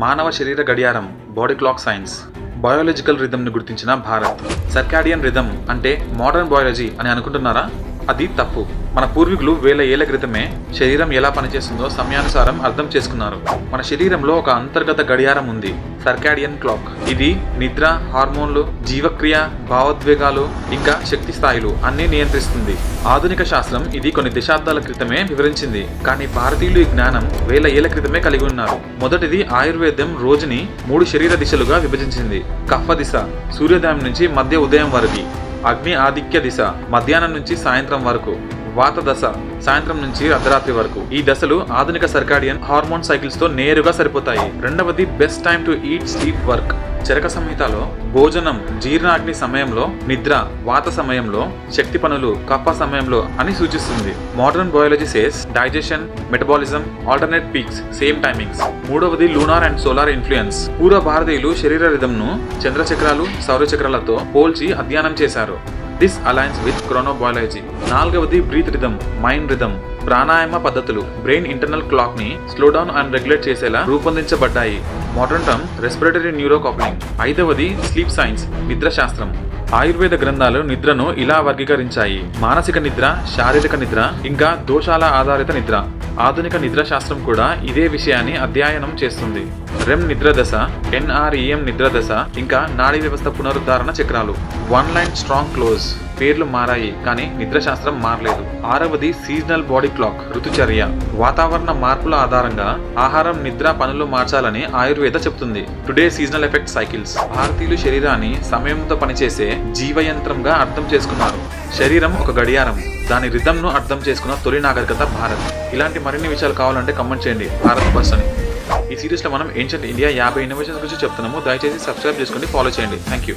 మానవ శరీర గడియారం బాడీ క్లాక్ సైన్స్ బయోలాజికల్ రిథమ్ని గుర్తించిన భారత్. సర్కాడియన్ రిథమ్ అంటే మోడర్న్ బయాలజీ అని అనుకుంటున్నారా? అది తప్పు. మన పూర్వీకులు వేల ఏళ్ళ క్రితమే శరీరం ఎలా పనిచేస్తుందో సమయానుసారం అర్థం చేసుకున్నారు. మన శరీరంలో ఒక అంతర్గత గడియారం ఉంది సర్కాడియన్ క్లాక్. ఇది నిద్ర హార్మోన్లు జీవక్రియ భావోద్వేగాలు ఇంకా శక్తి స్థాయిలు అన్నీ నియంత్రిస్తుంది. ఆధునిక శాస్త్రం ఇది కొన్ని దశాబ్దాల క్రితమే వివరించింది కానీ భారతీయులు ఈ జ్ఞానం వేల ఏళ్ళ క్రితమే కలిగి ఉన్నారు. మొదటిది ఆయుర్వేదం రోజుని మూడు శరీర దిశలుగా విభజించింది. కఫ దిశ సూర్యోదయం నుంచి మధ్య ఉదయం వరకు అగ్ని ఆధిక్య దిశ మధ్యాహ్నం నుంచి సాయంత్రం వరకు వాత దశ సాయంత్రం నుంచి అర్ధరాత్రి వరకు. ఈ దశలు ఆధునిక సర్కాడియన్ హార్మోన్ సైకిల్స్తో నేరుగా సరిపోతాయి. రెండవది best time to eat sleep work Charaka సంహితలో భోజనం జీర్ణాగ్ని సమయంలో నిద్ర వాత సమయంలో శక్తి పనులు కఫ సమయంలో అని సూచిస్తుంది. Modern biology says digestion metabolism alternate peaks same timings మూడవది లూనార్ అండ్ సోలార్ ఇన్ఫ్లుయెన్స్ పూర్వ భారతీయులు శరీర రిధంను చంద్రచక్రాలు సౌరచక్రాలతో పోల్చి అధ్యయనం చేశారు. దిస్ అలయన్స్ విత్ క్రోనోబయాలజీ నాలుగవది breath rhythm mind rhythm. Pranayama పద్ధతులు బ్రెయిన్ ఇంటర్నల్ క్లాక్ని స్లో డౌన్ అండ్ రెగ్యులేట్ చేసేలా రూపొందించబడ్డాయి. Modern term respiratory neuro coupling ఐదవది స్లీప్ సైన్స్ నిద్ర శాస్త్రం ఆయుర్వేద గ్రంథాలు నిద్రను ఇలా వర్గీకరించాయి. మానసిక నిద్ర శారీరక నిద్ర ఇంకా దోషాల ఆధారిత నిద్ర. ఆధునిక నిద్ర శాస్త్రం కూడా ఇదే విషయాన్ని అధ్యయనం చేస్తుంది. రెమ్ నిద్ర దశ ఎన్ఆర్ఈఎం నిద్ర దశ ఇంకా నాడీ వ్యవస్థ పునరుద్ధరణ చక్రాలు. One line strong close. పేర్లు మారాయి కానీ నిద్ర శాస్త్రం మారలేదు. ఆరవది సీజనల్ బాడీ క్లాక్ ఋతుచర్య. వాతావరణ మార్పుల ఆధారంగా ఆహారం నిద్ర పనులు మార్చాలని ఆయుర్వేద చెప్తుంది. Today seasonal effect cycles. భారతీయులు శరీరాన్ని సమయంతో పనిచేసే జీవయంత్రంగా అర్థం చేసుకున్నారు. శరీరం ఒక గడియారం. దాని రిధంను అర్థం చేసుకున్న తొలి నాగరికత భారత్. ఇలాంటి మరిన్ని విషయాలు కావాలంటే కమెంట్ చేయండి. భారత్ బస్ అని. ఈ సిరీస్లో మనం ఏన్షియంట్ ఇండియా యాభై ఇన్నోవేషన్స్ గురించి చెప్తున్నాము. దయచేసి సబ్స్క్రైబ్ చేసుకుని ఫాలో చేయండి. Thank you